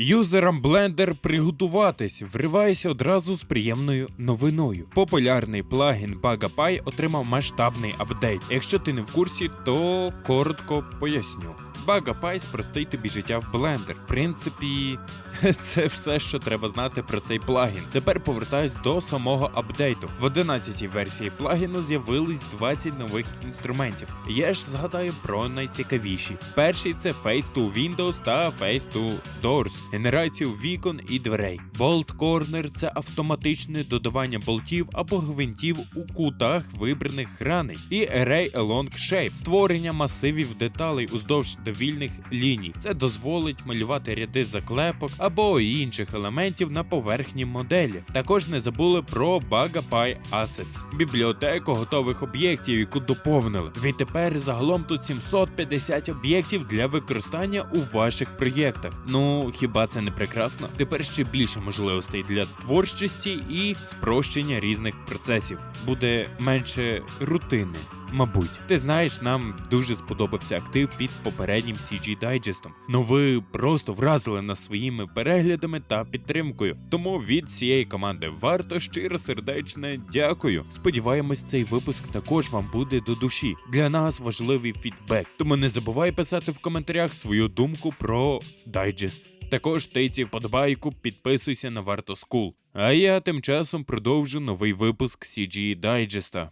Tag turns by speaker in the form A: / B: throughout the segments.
A: Юзерам Blender приготуватись, вриваюся одразу з приємною новиною. Популярний плагін BugAPI отримав масштабний апдейт. Якщо ти не в курсі, то коротко поясню. BugAPI спростить тобі життя в Blender. В принципі, це все, що треба знати про цей плагін. Тепер повертаюсь до самого апдейту. В 11-й версії плагіну з'явились 20 нових інструментів. Я ж згадаю про найцікавіші. Перший це Face to Windows та Face to Doors, генерацію вікон і дверей. Bolt Corner це автоматичне додавання болтів або гвинтів у кутах вибраних граней. І Array Along Shape створення масивів деталей уздовж довільних ліній. Це дозволить малювати ряди заклепок або інших елементів на поверхні моделі. Також не забули про BugAPI Assets, бібліотеку готових об'єктів, яку доповнили. Відтепер загалом тут 750 об'єктів для використання у ваших проєктах. Ну хіба це не прекрасно? Тепер ще більше можливостей для творчості і спрощення різних процесів. Буде менше рутини. Мабуть, ти знаєш, нам дуже сподобався актив під попереднім CG дайджестом. Ну ви просто вразили нас своїми переглядами та підтримкою. Тому від цієї команди варто щиро сердечне дякую. Сподіваємось, цей випуск також вам буде до душі. Для нас важливий фідбек. Тому не забувай писати в коментарях свою думку про дайджест. Також тиці вподобайку, підписуйся на Варто Скул. А я тим часом продовжу новий випуск CG дайджеста.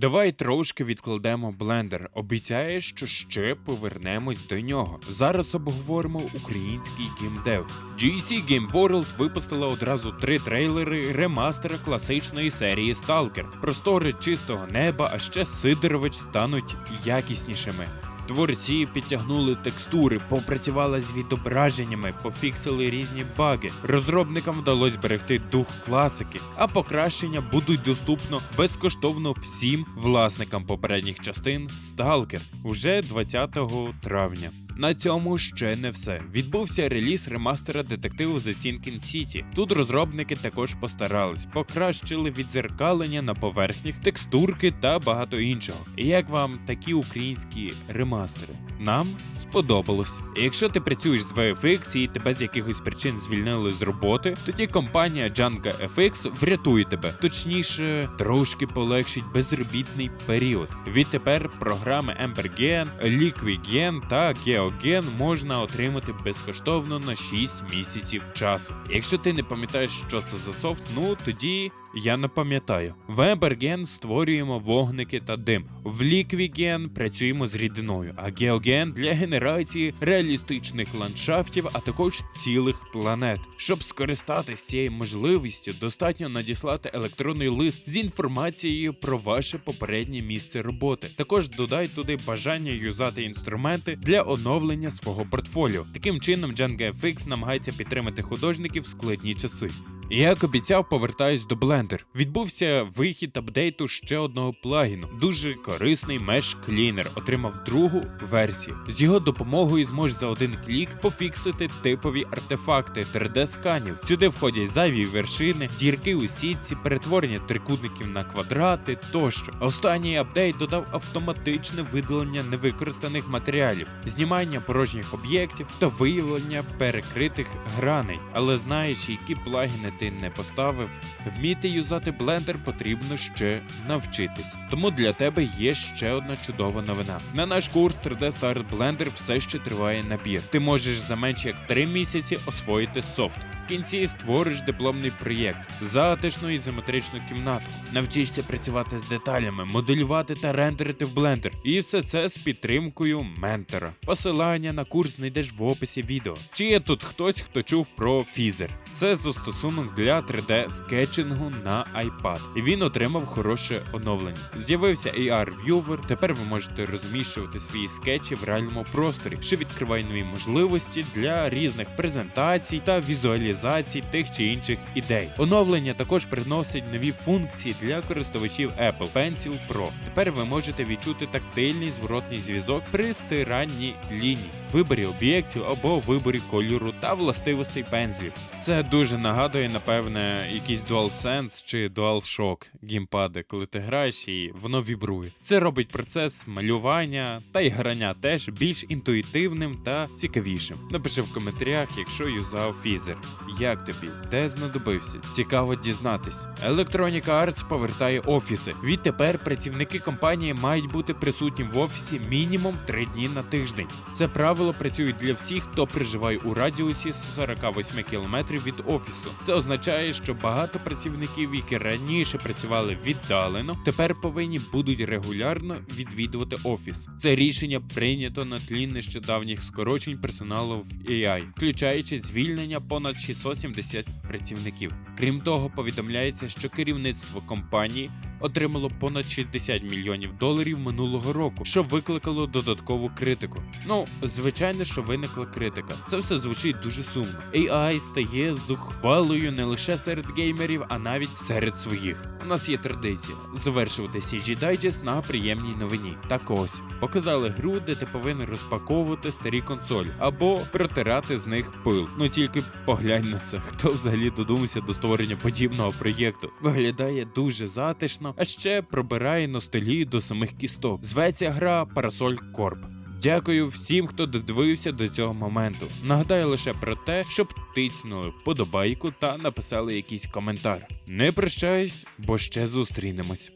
A: Давай трошки відкладемо блендер. Обіцяє, що ще повернемось до нього. Зараз обговоримо український геймдев. GC Game World випустила одразу три трейлери ремастера класичної серії Stalker. Простори чистого неба, а ще Сидорович стануть якіснішими. Творці підтягнули текстури, попрацювали з відображеннями, пофіксили різні баги. Розробникам вдалося зберегти дух класики, а покращення будуть доступно безкоштовно всім власникам попередніх частин Stalker вже 20 травня. На цьому ще не все. Відбувся реліз ремастера детективу The Sinking City. Тут розробники також постарались, покращили відзеркалення на поверхнях, текстурки та багато іншого. І як вам такі українські ремастери? Нам сподобалось. І якщо ти працюєш з VFX і тебе з якихось причин звільнили з роботи, тоді компанія Django FX врятує тебе. Точніше, трошки полегшить безробітний період. Відтепер програми Embergen, Liquigen та GeoGen можна отримати безкоштовно на 6 місяців часу. Якщо ти не пам'ятаєш, що це за софт, ну тоді я не пам'ятаю. В Embergen створюємо вогники та дим. В Liquigen працюємо з рідиною, а GeoGen для генерації реалістичних ландшафтів, а також цілих планет. Щоб скористатись цією можливістю, достатньо надіслати електронний лист з інформацією про ваше попереднє місце роботи. Також додай туди бажання юзати інструменти для оновлення свого портфоліо. Таким чином, Django FX намагається підтримати художників в складні часи. І Як обіцяв, повертаюсь до Blender. Відбувся вихід апдейту ще одного плагіну. Дуже корисний Mesh Cleaner отримав другу версію. З його допомогою зможеш за один клік пофіксити типові артефакти 3D-сканів. Сюди входять зайві вершини, дірки у сітці, перетворення трикутників на квадрати тощо. Останній апдейт додав автоматичне видалення невикористаних матеріалів, знімання порожніх об'єктів та виявлення перекритих граней. Але знаючи, які плагіни ти не поставив, вміти юзати блендер потрібно ще навчитись. Тому для тебе є ще одна чудова новина. На наш курс 3D Start Blender все ще триває набір. Ти можеш за менше як 3 місяці освоїти софт. Кінці створиш дипломний проєкт, затишну ізометричну кімнатку, навчишся працювати з деталями, моделювати та рендерити в Blender. І все це з підтримкою ментора. Посилання на курс знайдеш в описі відео. Чи є тут хтось, хто чув про Фізер? Це застосунок для 3D скетчингу на iPad. І він отримав хороше оновлення. З'явився AR Viewer, тепер ви можете розміщувати свої скетчі в реальному просторі, що відкриває нові можливості для різних презентацій та візуалізацій реалізації тих чи інших ідей. Оновлення також приносить нові функції для користувачів Apple Pencil Pro. Тепер ви можете відчути тактильний зворотній зв'язок при стиранні ліній, виборі об'єктів або виборі кольору та властивостей пензлів. Це дуже нагадує, напевне, якийсь DualSense чи DualShock геймпади, коли ти граєш і воно вібрує. Це робить процес малювання та й грання теж більш інтуїтивним та цікавішим. Напиши в коментарях, якщо юзав фізер. Як тобі? Де знадобився? Цікаво дізнатись. Electronic Arts повертає офіси. Відтепер працівники компанії мають бути присутні в офісі мінімум 3 дні на тиждень. Це правило працює для всіх, хто проживає у радіусі 48 км від офісу. Це означає, що багато працівників, які раніше працювали віддалено, тепер повинні будуть регулярно відвідувати офіс. Це рішення прийнято на тлі нещодавніх скорочень персоналу в AI, включаючи звільнення понад 670 працівників. Крім того, повідомляється, що керівництво компанії отримало понад 60 мільйонів доларів минулого року, що викликало додаткову критику. Ну, звичайно, що виникла критика. Це все звучить дуже сумно. AI стає зухвалою не лише серед геймерів, а навіть серед своїх. У нас є традиція завершувати CG Digest на приємній новині. Так ось показали гру, де ти повинен розпаковувати старі консолі або протирати з них пил. Ну тільки поглянь на це, хто взагалі додумався до створення подібного проєкту. Виглядає дуже затишно, а ще пробирає ностелію до самих кісток. Зветься гра Парасоль Корп. Дякую всім, хто додивився до цього моменту. Нагадаю лише про те, щоб тицнули вподобайку та написали якийсь коментар. Не прощаюсь, бо ще зустрінемось.